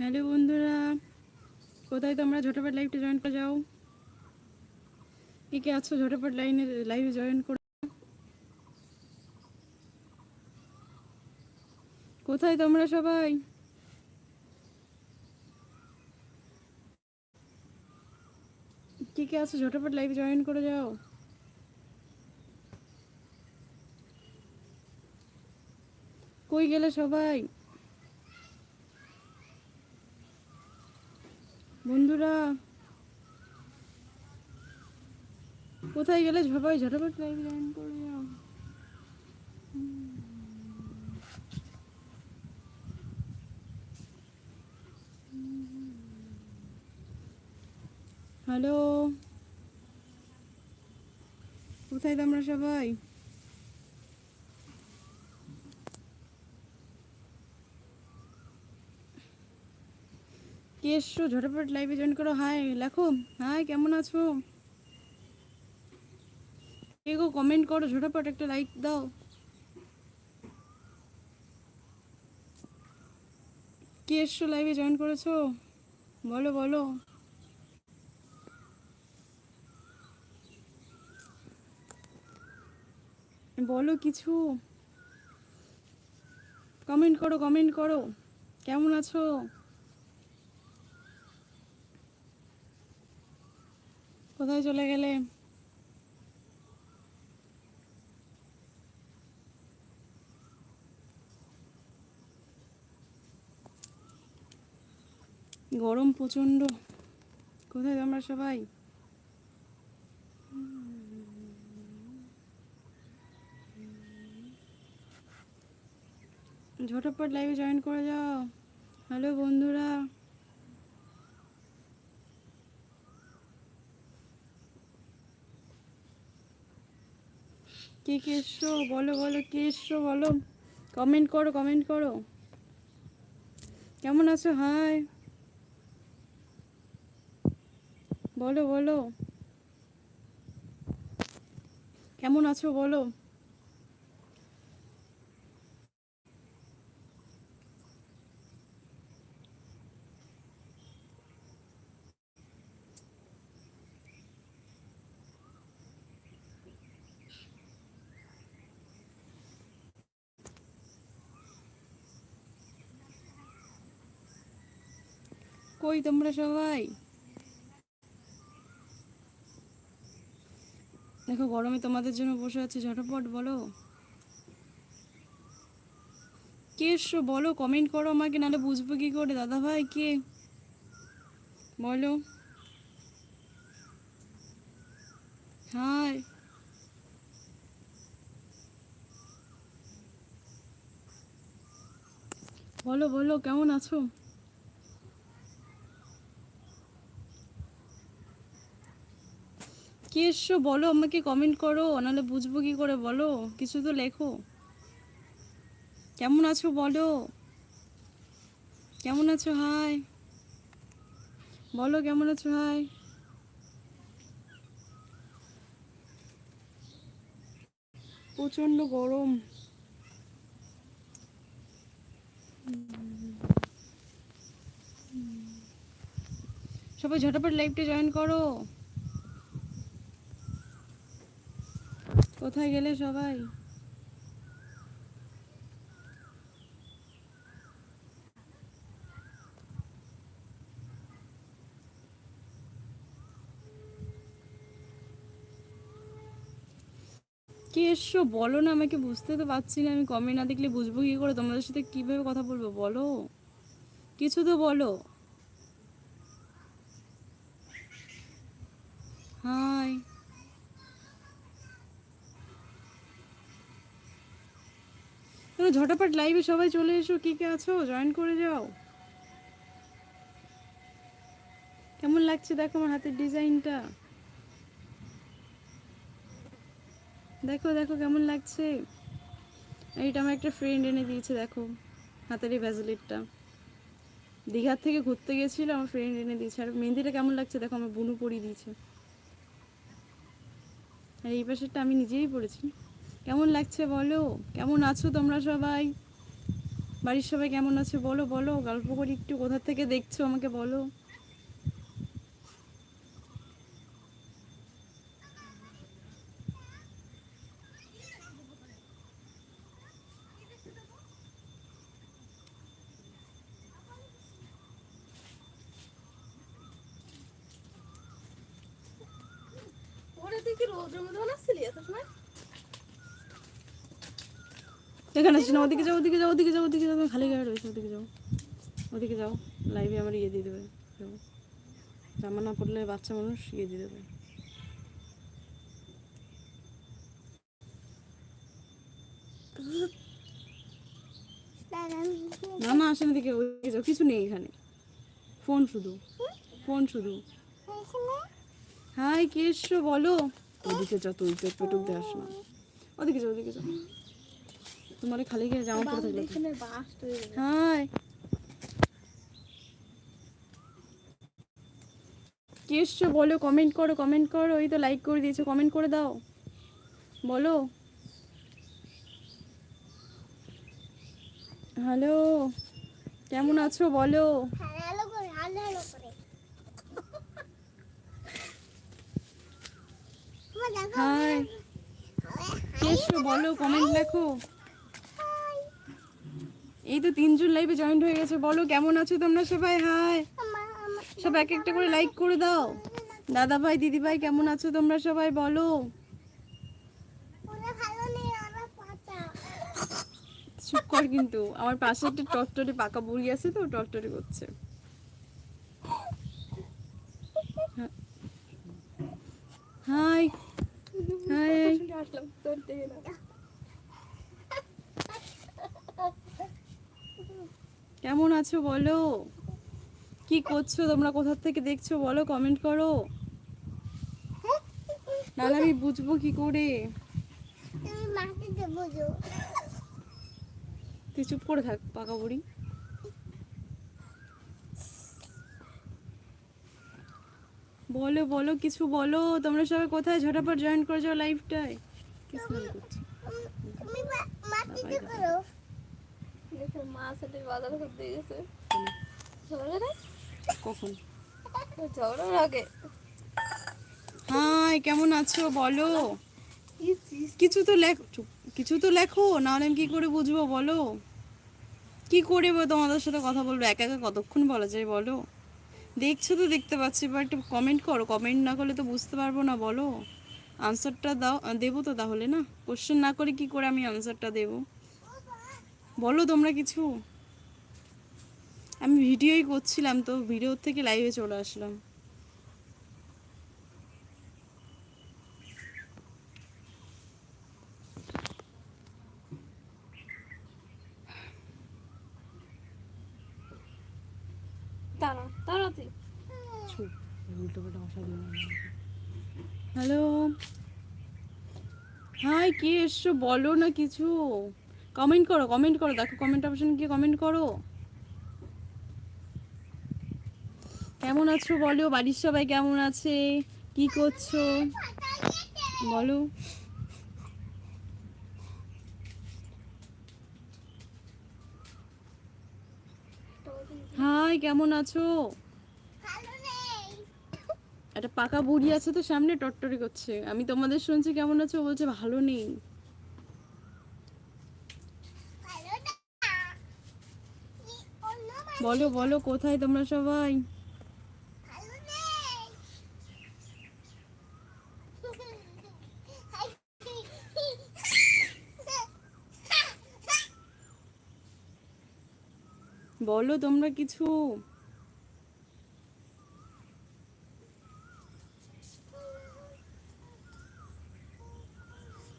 Hello বন্ধুরা, কোথায় তোমরা? ঝটপট লাইভটা জয়েন করে যাও। কে আছো ঝটপট লাইনে লাইভে জয়েন করো কোথায় তোমরা সবাই? কে কে আছো? ঝটপট লাইভে জয়েন করে যাও। কই গেলে সবাই? বন্ধুরা কোথায় গেলে সবাই ঝটপট লাইভ জয়েন করে যাও হ্যালো কোথায় তোমরা সবাই? কে এসছো ঝটপট লাইভে জয়েন করো। হাই লেখো। হাই কেমন আছো? কে গো কমেন্ট করো, ঝটপট একটা লাইক দাও। কে এসছো লাইভে জয়েন করেছ? বলো বলো। বলো কিছু। কমেন্ট করো কমেন্ট করো। কেমন আছো? কোথায় চলে গেলে? গরম প্রচণ্ড কোথায় তোমরা সবাই? ঝটপট লাইভে জয়েন করে যাও। হ্যালো বন্ধুরা। কে কে এসছো? বলো বলো, কে এসছো? বলো। কমেন্ট করো কমেন্ট করো। কেমন আছো? হাই বলো বলো। কেমন আছো? বলো। কই তোমরা সবাই? দেখো, গরমে তোমাদের জন্য বসে আছে, ঝটপট বলো। কে এসছো বলো কমেন্ট করো আমাকে, নাহলে বুঝব কি করে দাদা ভাই কে? বলো। হাই। বলো বলো, কেমন আছো? কে এসছো বলো, আমাকে কমেন্ট করো, নাহলে বুঝব কি করে বলো? কিছু তো লেখো। কেমন আছো বলো? কেমন আছো? হাই বলো, কেমন আছো? হাই প্রচণ্ড গরম। সবাই ঝটপট লাইভটা জয়েন করো। কোথায় গেলে সবাই? কে এসছো বলো না, আমাকে বুঝতে তো পারছি না। আমি কমেন্ট না দেখলে বুঝব কি করে? তোমাদের সাথে কীভাবে কথা বলব বলো? কিছু তো বলো। হাই তুমি ঝটাপট লাইভে সবাই চলে এসো, কি কে আছো? জয়েন করে যাও। কেমন লাগছে? দেখো আমার হাতের ডিজাইনটা দেখো দেখো কেমন লাগছে। এইটা আমার একটা ফ্রেন্ড এনে দিয়েছে, দেখো, হাতের এই ভ্যাজলেটটা দীঘার থেকে ঘুরতে গেছিল, আমার ফ্রেন্ড এনে দিয়েছে। আর মেহেন্দিটা কেমন লাগছে? দেখো, আমার বুনু পরিয়ে দিয়েছে। আর এই পাশেরটা আমি নিজেই পড়েছি কেমন লাগছে বলো? কেমন আছো তোমরা সবাই? বাড়ির সবাই কেমন আছে? বলো বলো। গল্প করি একটু। কোথা থেকে দেখছ আমাকে বলো? এখানে আসছি না ওদিকে যাও ওদিকে যাও ওদিকে যাও ওদিকে যাও খালি গায়ে রয়েছে, ওদিকে যাও। ওদিকে যাও লাইভে আমার ইয়ে দিয়ে দেবে। জামা না পড়লে বাচ্চা মানুষ ইয়ে দিয়ে দেবে। না না, আসেন দিকে ওদিকে যাও, কিছু নেই এখানে। ফোন শুধু ফোন শুধু। হাই, কে এসছো? বলো। ওদিকে যাও তুই পেট পেটুক আস না। ওদিকে যাও ওদিকে যাও। তোমার খালি গায়ে জামা পরে থাকলে হাই। কে এসছো বলো কমেন্ট করো কমেন্ট করো ওই তো লাইক করে দিয়েছ কমেন্ট করে দাও। বলো। হ্যালো কেমন আছো বলো। হাই। কে এসছো বলো কমেন্ট লেখো। এই তো তিনজন লাইভে জয়েন্ট হয়ে গেছে। বলো কেমন আছো তোমরা সবাই? হাই সব এক একটা করে লাইক করে দাও। দাদা ভাই দিদি ভাই কেমন আছো তোমরা সবাই? বলো। চুপ কর কিন্তু। আমার পাশে একটা টটটরে পাকা বুড়ি আছে তো টটটরে করছে। হাই হাই আসলাম তোর দেখে না কেমন আছো বলো? কি করছ? তোমরা কোথা থেকে দেখছ? বলো কমেন্ট করো। নাহলে আমি বুঝব কি করে? তুই চুপ করে থাক, পাকা বুড়ি। বলো বলো, কিছু বলো। তোমরা সবাই কোথায়? ঝটাপট জয়েন করে যাও লাইভটায় কি করছ তুমি মাকে বাবাই করো দেখো মা সাথে বাজার করতে গেছে। কখন? ঝগড়ার আগে। হাই কেমন আছো? বলো। কিছু তো লেখ কিছু তো লেখো নাহলে আমি কি করে বুঝব বলো। কি করে তোমাদের সাথে কথা বলব? একা একা কতক্ষণ বলা যায় বলো। দেখছ তো দেখতে পাচ্ছি এবার একটু কমেন্ট করো। কমেন্ট না করলে তো বুঝতে পারব না বলো। আনসারটা দাও দেবো তো তাহলে না? কোশ্চেন না করে কি করে আমি আনসারটা দেবো? বলো তোমরা কিছু। আমি ভিডিওই করছিলাম তো ভিডিও থেকে লাইভে চলে আসলাম। হ্যালো হাই কে এসছো? বলো না কিছু। কমেন্ট করো কমেন্ট করো, দেখো কমেন্ট অপশন গিয়ে কমেন্ট করো। কেমন আছো বলো? বাড়ির সবাই কেমন আছে? কি করছ? বলো। হাই কেমন আছো? একটা পাকা বুড়ি আছে তো সামনে টট্টরি করছে। আমি তোমাদের শুনছি, কেমন আছো? বলছে ভালো নেই ভালো না কি অন্য বলো বলো কোথায় তোমরা সবাই? বলো তোমরা কিছু।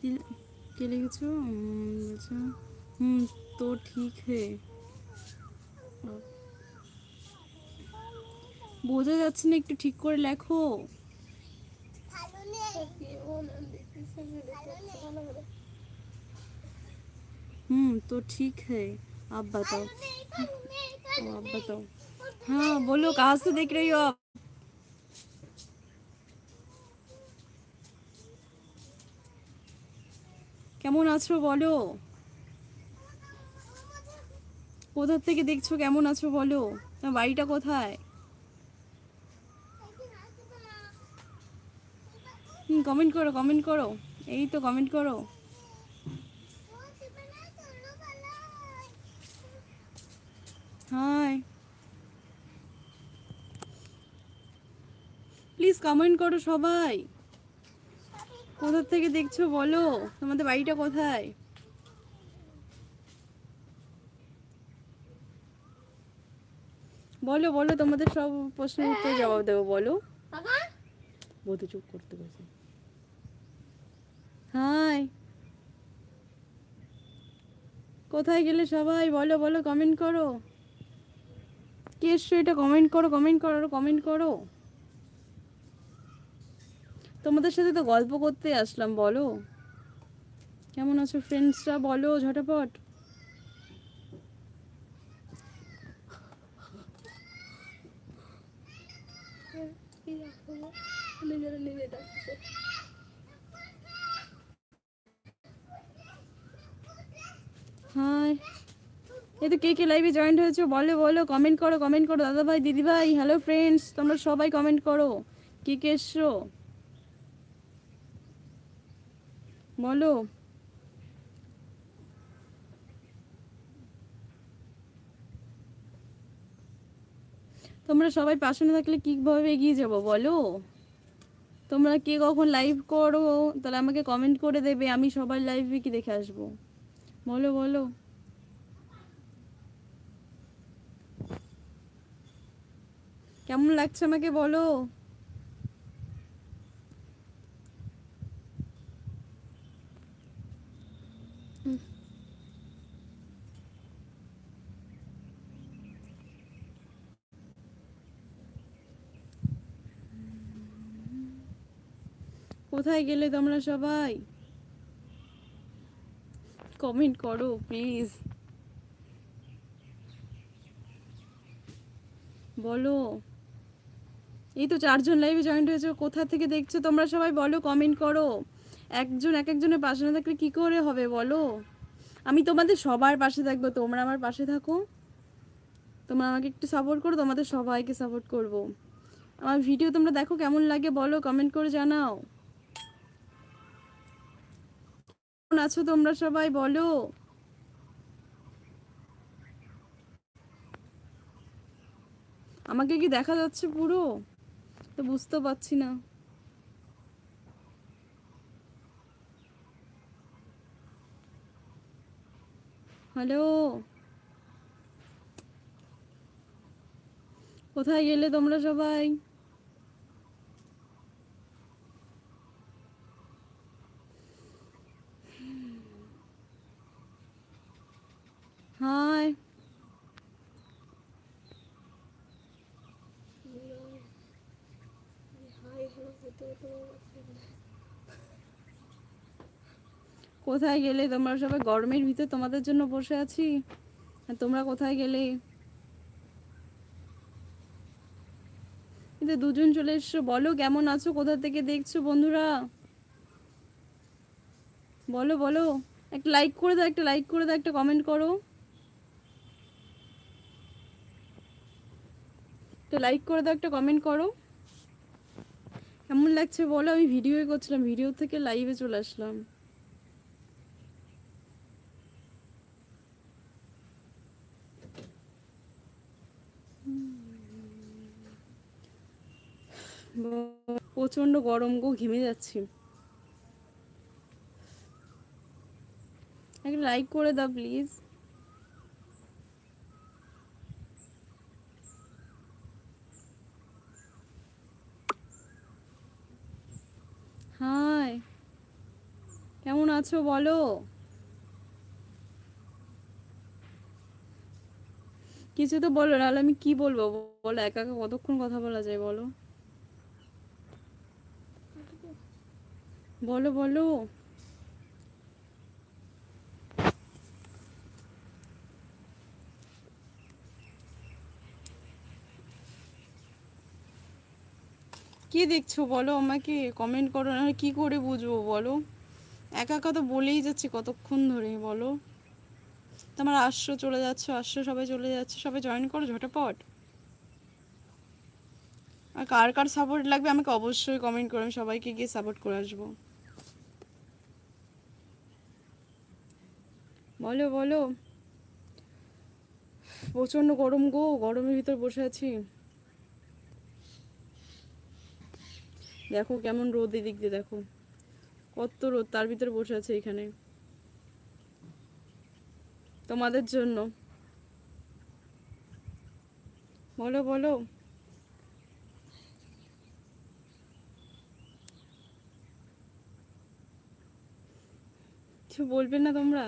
কি- লিখেছো? বলছে, হুম তো ঠিক হে। বোঝা যাচ্ছে না একটু ঠিক করে লেখো ভালো নেই ভালো নেই হুম তো ঠিক है आप बताओ ভালো নেই ओ, आप बताओ हाँ बोलो कहाँ से देख रही हो आप কেমন আছো বলো কোথা থেকে দেখছ? কেমন আছো বলো? তোমার বাড়িটা কোথায়? হুম কমেন্ট করো কমেন্ট করো। এই তো কমেন্ট করো। হাই প্লিজ কমেন্ট করো সবাই। কোথার থেকে দেখছ বলো? তোমাদের বাড়িটা কোথায়? বলো বলো, তোমাদের সব প্রশ্নের উত্তর জবাব দেবো, বলো। বধু চুপ করতে গেছে হাই। কোথায় গেলে সবাই? বলো বলো কমেন্ট করো। কে এসছো এটা? কমেন্ট করো কমেন্ট করো কমেন্ট করো। তোমাদের সাথে তো গল্প করতে আসলাম, বলো। কেমন আছো ফ্রেন্ডসরা বলো, ঝটাপট। হাই। এই তো কে কে লাইভে জয়েন্ট হয়েছো? বলো বলো কমেন্ট করো কমেন্ট করো। দাদা ভাই দিদি ভাই হ্যালো ফ্রেন্ডস তোমরা সবাই কমেন্ট করো। কে কে এসছো? বলো। তোমরা সবাই পাশে না থাকলে কীভাবে এগিয়ে যাব? বলো। তোমরা কে কখন লাইভ করো? তাহলে আমাকে কমেন্ট করে দেবে, আমি সবার লাইভে কি দেখে আসব? বলো বলো। কেমন লাগছে আমাকে বলো? কোথায় গেলে তোমরা সবাই? কমেন্ট করো প্লিজ বলো। এই তো চারজন লাইভে জয়েন্ট হয়েছে, কোথা থেকে দেখছ তোমরা সবাই বলো কমেন্ট করো। একজন, এক একজনের পাশে না থাকলে কি করে হবে বলো? আমি তোমাদের সবার পাশে থাকব, তোমরা আমার পাশে থাকো। তোমরা আমাকে একটু সাপোর্ট করো, তোমাদের সবাইকে সাপোর্ট করব। আমার ভিডিও তোমরা দেখো কেমন লাগে বলো কমেন্ট করে জানাও। কেমন আছো তোমরা সবাই বলো? আমাকে কি দেখা যাচ্ছে পুরো? তো বুঝতে পারছি না। হ্যালো? কোথায় গেলে তোমরা সবাই? হতে কোথায় গেলে? তোমরা সবাই গরমের ভিতর তোমাদের জন্য বসে আছি। তোমরা কোথায় গেলে? কিন্তু দুজন চলে এসছো। বলো, কেমন আছো? কোথা থেকে দেখছ বন্ধুরা? বলো বলো। একটা লাইক করে দাও, একটা লাইক করে দাও, একটা কমেন্ট করো। একটা লাইক করে দাও, একটা কমেন্ট করো। কেমন লাগছে বলো? আমি ভিডিওই করছিলাম ভিডিও থেকে লাইভে চলে আসলাম। প্রচণ্ড গরম গো, ঘেমে যাচ্ছি। একটা লাইক করে দাও প্লিজ হাই কেমন আছো বলো। কিছু তো বলো, নাহলে আমি কি বলব? বলো, একা একা কতক্ষণ কথা বলা যায় বলো। বলো বলো। কি দেখছ বলো আমাকে? কমেন্ট করো না কি করে বুঝব বলো? একা একা তো বলেই যাচ্ছি, কতক্ষণ ধরে বলো? তোমার আসছো চলে যাচ্ছ আসছো সবাই চলে যাচ্ছে, সবাই জয়েন করো ঝটাপট। আর কার কার সাপোর্ট লাগবে আমাকে অবশ্যই কমেন্ট করো, আমি সবাইকে গিয়ে সাপোর্ট করে আসব। বলো বলো। প্রচণ্ড গরম গো, গরমের ভিতর বসে আছি। দেখো কেমন রোদ এদিক দিয়ে, দেখো। কত রোদ, তার ভিতরে বসে আছে এখানে। তোমাদের জন্য। বলো বলো। কিছু বলবে না তোমরা?